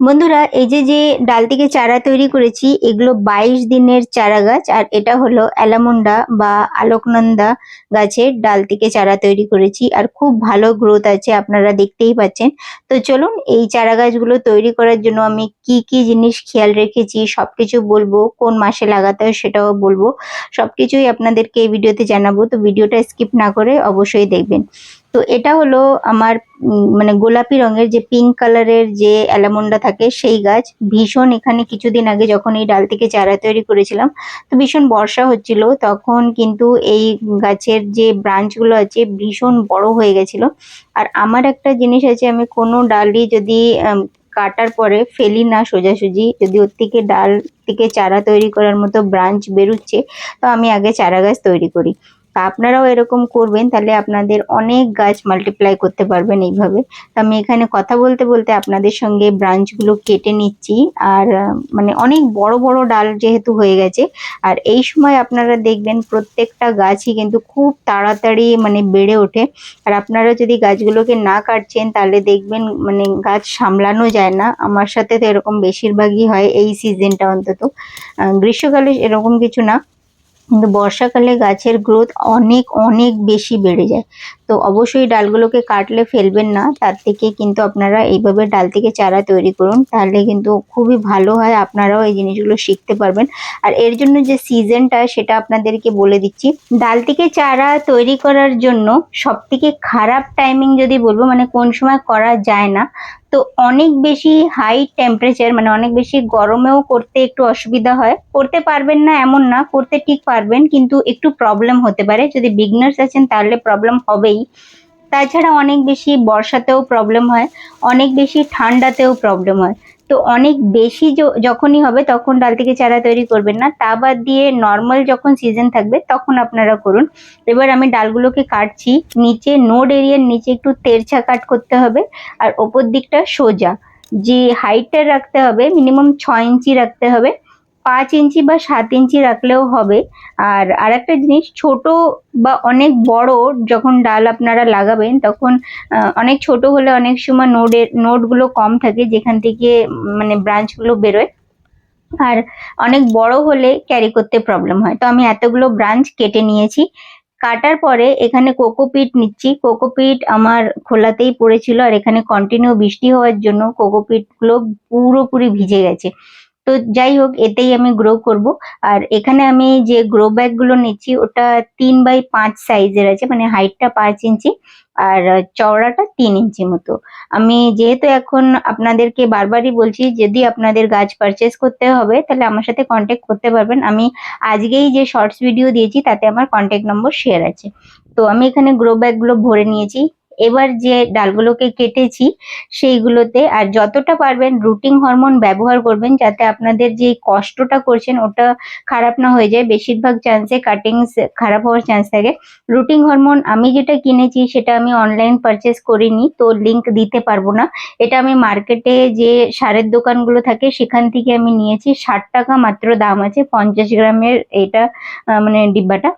বন্ধুরা, এই যে যে ডাল থেকে চারা তৈরি করেছি, এগুলো বাইশ দিনের চারা গাছ, আর এটা হলো অ্যালামুন্ডা বা আলোকনন্দা গাছের ডাল থেকে চারা তৈরি করেছি, আর খুব ভালো গ্রোথ আছে, আপনারা দেখতেই পাচ্ছেন। তো চলুন, এই চারা গাছগুলো তৈরি করার জন্য আমি কি কি জিনিস খেয়াল রেখেছি, সবকিছু বলব, কোন মাসে লাগাতে হয় সেটাও বলব। সবকিছুই আপনাদেরকে এই ভিডিওতে জানাব, তো ভিডিওটা স্কিপ না করে অবশ্যই দেখবেন। তো এটা হলো আমার মানে গোলাপি রঙের যে পিঙ্ক কালারের যে অ্যালামন্ডা থাকে সেই গাছ। ভীষণ এখানে কিছুদিন আগে যখন এই ডাল থেকে চারা তৈরি করেছিলাম, তো ভীষণ বর্ষা হচ্ছিল। তখন কিন্তু এই গাছের যে ব্রাঞ্চগুলো আছে ভীষণ বড় হয়ে গেছিল। আর আমার একটা জিনিস আছে, আমি কোনো ডালই যদি কাটার পরে ফেলি না সোজাসুজি, যদি ওর থেকে ডাল থেকে চারা তৈরি করার মতো ব্রাঞ্চ বেরোচ্ছে, তো আমি আগে চারা গাছ তৈরি করি। আপনারাও এরকম করবেন, তাহলে আপনাদের অনেক গাছ মাল্টিপ্লাই করতে পারবেন এইভাবে। তো আমি এখানে কথা বলতে বলতে আপনাদের সঙ্গে ব্রাঞ্চগুলো কেটে নিচ্ছি। আর মানে অনেক বড় বড় ডাল যেহেতু হয়ে গেছে, আর এই সময় আপনারা দেখবেন প্রত্যেকটা গাছই কিন্তু খুব তাড়াতাড়ি মানে বেড়ে ওঠে। আর আপনারা যদি গাছগুলোকে না কাটছেন, তাহলে দেখবেন মানে গাছ সামলানো যায় না। আমার সাথে তো এরকম বেশিরভাগই হয় এই সিজনটা অন্তত। গ্রীষ্মকালে এরকম কিছু না। কিন্তু বর্ষাকালে গাছের গ্রোথ অনেক অনেক বেশি বেড়ে যায়। তো অবশ্যই ডালগুলোকে কাটলে ফেলবেন না। তার থেকে কিন্তু আপনারা এইভাবে ডাল থেকে চারা তৈরি করুন, তাহলে কিন্তু খুবই ভালো হয়, আপনারাও এই জিনিসগুলো শিখতে পারবেন। আর এর জন্য যে সিজনটা সেটা আপনাদেরকে বলে দিচ্ছি। ডাল থেকে চারা তৈরি করার জন্য সব থেকে খারাপ টাইমিং যদি বলব মানে কোন সময় করা যায় না, তো অনেক বেশি হাই টেম্পারেচার মানে অনেক বেশি গরমেও করতে একটু অসুবিধা হয়। করতে পারবেন না এমন না, করতে ঠিক পারবেন, কিন্তু একটু প্রবলেম হতে পারে। যদি বিগনার্স আছেন, তাহলে প্রবলেম হবেই। তাছাড়া অনেক বেশি বর্ষাতেও প্রবলেম হয়, অনেক বেশি ঠান্ডাতেও প্রবলেম হয়। তো অনেক বেশি যখনই হবে তখন ডাল থেকে চারা তৈরি করবেন না। তা বাদ দিয়ে নর্মাল যখন সিজন থাকবে তখন আপনারা করুন। এবার আমি ডালগুলোকে কাটছি, নিচে নোড এরিয়ার নিচে একটু তেরছা কাট করতে হবে আর ওপর দিকটা সোজা। যে হাইটটা রাখতে হবে মিনিমাম ছ ইঞ্চি রাখতে হবে। পাঁচ ইঞ্চি বা সাত ইঞ্চি রাখলেও হবে। আর আরেকটা জিনিস, ছোট বা অনেক বড় যখন ডাল আপনারা লাগাবেন, তখন অনেক ছোট হলে অনেক সময় নোডের নোডগুলো কম থাকে যেখান থেকে মানে ব্রাঞ্চগুলো বেরোয়। আর অনেক বড় হলে ক্যারি করতে প্রবলেম হয়। তো আমি এতগুলো ব্রাঞ্চ কেটে নিয়েছি। কাটার পরে এখানে কোকোপিট নিচ্ছি। কোকোপিট আমার খোলাতেই পড়েছিল। আর এখানে কন্টিনিউ বৃষ্টি হওয়ার জন্য কোকোপিটগুলো পুরোপুরি ভিজে গেছে। তো যাই হোক, এতেই আমি গ্রো করব। আর এখানে আমি যে গ্রো ব্যাগগুলো নিচ্ছি, ওটা তিন বাই পাঁচ সাইজের আছে মানে হাইটটা পাঁচ ইঞ্চি, আর চওড়াটা তিন ইঞ্চি মতো। আমি যেহেতু এখন আপনাদেরকে বারবারই বলছি, যদি আপনাদের গাছ পারচেস করতে হবে, তাহলে আমার সাথে কন্ট্যাক্ট করতে পারবেন। আমি আজকেই যে শর্টস ভিডিও দিয়েছি, তাতে আমার কন্ট্যাক্ট নম্বর শেয়ার আছে। তো আমি এখানে গ্রো ব্যাগগুলো ভরে নিয়েছি। এবার যে ডালগুলোকে কেটেছি, সেইগুলোতে আর যতটা পারবেন রুটিং হরমোন ব্যবহার করবেন যাতে আপনাদের যে কষ্টটা করছেন ওটা খারাপ না হয়ে যায়। বেশিরভাগ চান্সে কাটিংস খারাপ হওয়ার চান্স থাকে। রুটিং হরমোন আমি যেটা কিনেছি সেটা আমি অনলাইন পারচেস করিনি, তো লিংক দিতে পারব না। এটা আমি মার্কেটে যে সারের দোকানগুলো থাকে সেখান থেকে আমি নিয়েছি। ষাট টাকা মাত্র দাম আছে, পঞ্চাশ গ্রামের এটা মানে ডিব্বাটা।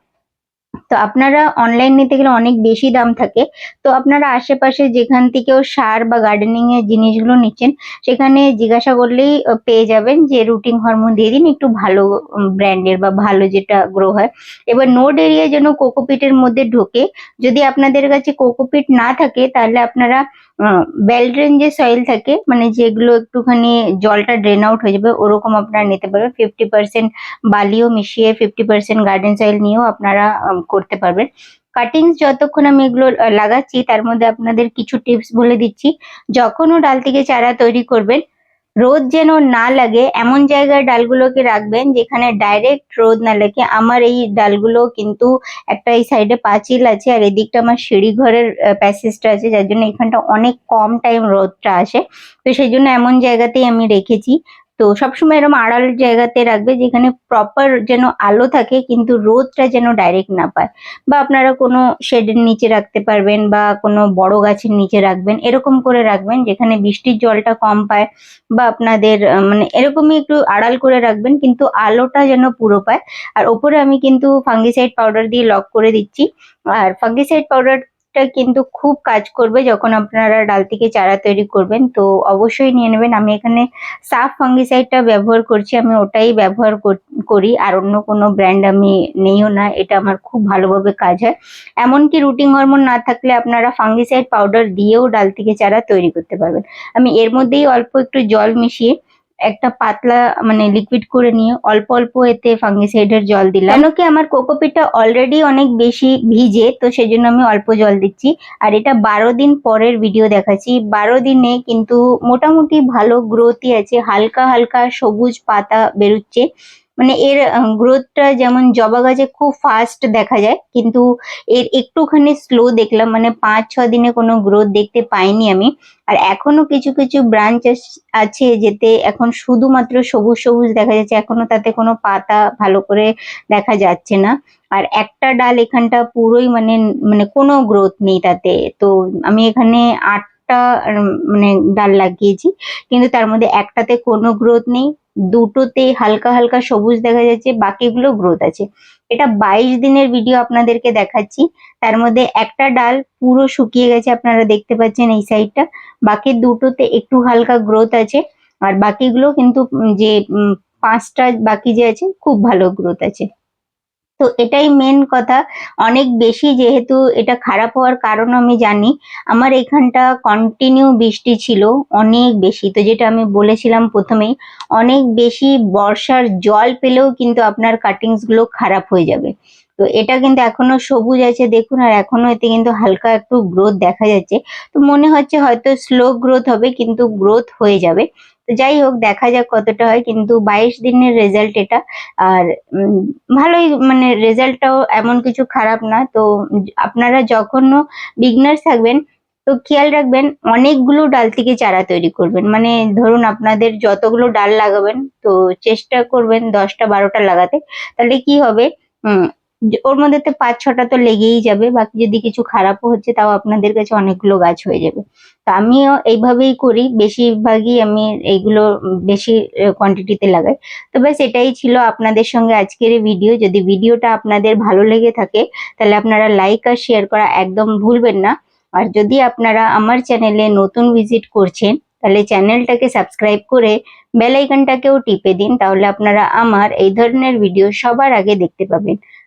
তো আপনারা অনলাইন নিতে গেলে অনেক বেশি দাম থাকে। তো আপনারা আশেপাশে যেখান থেকেও সার বা গার্ডেনিং এর জিনিসগুলো নিচ্ছেন, সেখানে জিজ্ঞাসা করলেই পেয়ে যাবেন যে রুটিন হরমোন দিয়ে দিন একটু ভালো ব্র্যান্ডের বা ভালো যেটা গ্রো হয়। এবার নোড এরিয়া যেন কোকোপিটের মধ্যে ঢোকে, যদি আপনাদের কাছে কোকোপিট না থাকে, তাহলে আপনারা বেলড্রেন যে সয়েল থাকে মানে যেগুলো একটুখানি জলটা ড্রেন আউট হয়ে যাবে, ওরকম আপনারা নিতে পারবেন। ফিফটি পার্সেন্ট বালিও মিশিয়ে ফিফটি পার্সেন্ট গার্ডেন সয়েল নিয়েও আপনারা করতে পারবেন। কাটিংস যতক্ষণ আমি এগুলো লাগাচ্ছি, তার মধ্যে আপনাদের কিছু টিপস বলে দিচ্ছি। যখনও ডাল থেকে চারা তৈরি করবেন, রোদ যেন না লাগে, এমন জায়গায় ডালগুলোকে রাখবেন যেখানে ডাইরেক্ট রোদ না লাগে। আমার এই ডালগুলো কিন্তু একটা এই সাইডে পাঁচিল আছে আর এদিকটা আমার সিঁড়ি ঘরের প্যাসেজটা আছে, যার জন্য এখানটা অনেক কম টাইম রোদটা আসে। তো সেই জন্য এমন জায়গাতেই আমি রেখেছি। তো সবসময় এরকম আড়াল জায়গাতে রাখবে যেখানে প্রপার যেন আলো থাকে, কিন্তু রোদটা যেন ডাইরেক্ট না পায়। বা আপনারা কোনো শেডের নিচে রাখতে পারবেন বা কোনো বড় গাছের নিচে রাখবেন, এরকম করে রাখবেন যেখানে বৃষ্টির জলটা কম পায় বা আপনাদের মানে এরকমই একটু আড়াল করে রাখবেন, কিন্তু আলোটা যেন পুরো পায়। আর ওপরে আমি কিন্তু ফাঙ্গিসাইড পাউডার দিয়ে লক করে দিচ্ছি। আর ফাঙ্গিসাইড পাউডার ফাঙ্গিসাইডটা কিন্তু খুব কাজ করবে যখন আপনারা ডাল থেকে চারা তৈরি করবেন। তো অবশ্যই নিয়ে নেবেন। আমি এখানে সাফ ফাঙ্গিসাইডটা ব্যবহার করছি। আমি ওটাই ব্যবহার কর- আর অন্য কোনো ব্র্যান্ড আমি নেইও না। এটা আমার খুব ভালোভাবে কাজ হয়। এমনকি রুটিন হরমোন না থাকলে আপনারা ফাঙ্গিসাইড পাউডার দিয়েও ডাল থেকে চারা তৈরি করতে পারবেন। আমি এর মধ্যেই অল্প একটু জল মিশিয়ে একটা পাতলা মানে লিকুইড করে নিয়ে অল্প অল্প এতে ফাঙ্গিসাইডের জল দিলাম। কেন কি আমার কোকোপিটটা অলরেডি অনেক বেশি ভিজে, তো সেজন্য আমি অল্প জল দিচ্ছি। আর এটা বারো দিন পরের ভিডিও দেখাচ্ছি। বারো দিনে কিন্তু মোটামুটি ভালো গ্রোথই আছে, হালকা হালকা সবুজ পাতা বেরোচ্ছে। মানে এর গ্রোথটা যেমন জবা গাছে খুব ফাস্ট দেখা যায়, কিন্তু এর একটুখানি স্লো দেখলাম মানে পাঁচ, ছ দিনে কোনো গ্রোথ দেখতে পাইনি আমি। আর এখনও কিছু কিছু ব্রাঞ্চ আছে যেতে এখন শুধুমাত্র সবুজ সবুজ দেখা যাচ্ছে, এখনও তাতে কোনো পাতা ভালো করে দেখা যাচ্ছে না। আর একটা ডাল এখানটা পুরোই মানে মানে কোনো গ্রোথ নেই তাতে। তো আমি এখানে আটটা উম, মানে ডাল লাগিয়েছি। কিন্তু তার মধ্যে একটাতে কোনো গ্রোথ নেই দুটোতে হালকা হালকা সবুজ দেখা যাচ্ছে বাকিগুলো গ্রোথ আছে। এটা বাইশ দিনের ভিডিও আপনাদেরকে দেখাচ্ছি। তার মধ্যে একটা ডাল পুরো শুকিয়ে গেছে আপনারা দেখতে পাচ্ছেন এই সাইডটা বাকি দুটোতে একটু হালকা গ্রোথ আছে আর বাকিগুলো কিন্তু যে পাঁচটা বাকি যে আছে খুব ভালো গ্রোথ আছে। তো এটাই মেন কথা। অনেক বেশি যেহেতু এটা খারাপ হওয়ার কারণ আমি জানি। আমার এখানটা কন্টিনিউ বৃষ্টি ছিল, অনেক বেশি। তো যেটা আমি বলেছিলাম প্রথমেই, অনেক বেশি বর্ষার জল পেলেও কিন্তু আপনার কাটিংসগুলো খারাপ হয়ে যাবে। তো এটা কিন্তু এখনও সবুজ আছে, দেখুন, আর এখনও এতে কিন্তু হালকা একটু গ্রোথ দেখা যাচ্ছে। তো মনে হচ্ছে হয়তো স্লো গ্রোথ হবে, কিন্তু গ্রোথ হয়ে যাবে। তো যাই হোক, দেখা যাক কতটা হয়। কিন্তু বাইশ দিনের রেজাল্ট এটা। আর ভালোই মানে রেজাল্টটাও এমন কিছু খারাপ না। তো আপনারা যখনও বিগনার্স থাকবেন, তো খেয়াল রাখবেন, অনেকগুলো ডাল থেকে চারা তৈরি করবেন। মানে ধরুন আপনাদের যতগুলো ডাল লাগাবেন, তো চেষ্টা করবেন দশটা বারোটা লাগাতে। তাহলে কি হবে? ওর মধ্যে তো পাঁচ ছটা তো লেগেই যাবে, বাকি যদি কিছু খারাপও হচ্ছে তাও আপনাদের কাছে অনেকগুলো গাছ হয়ে যাবে। তো আমিও এইভাবেই করি, বেশিরভাগই আমি এইগুলো বেশি কোয়ান্টিটিতে লাগাই। তো ব্যাস এটাই ছিল আপনাদের সঙ্গে আজকের ভিডিও যদি ভিডিওটা আপনাদের ভালো লেগে থাকে, তাহলে আপনারা লাইক আর শেয়ার করা একদম ভুলবেন না। আর যদি আপনারা আমার চ্যানেলে নতুন ভিজিট করছেন, তাহলে চ্যানেলটাকে সাবস্ক্রাইব করে বেল আইকনটাকেও টিপে দিন, তাহলে আপনারা আমার এই ধরনের ভিডিও সবার আগে দেখতে পাবেন।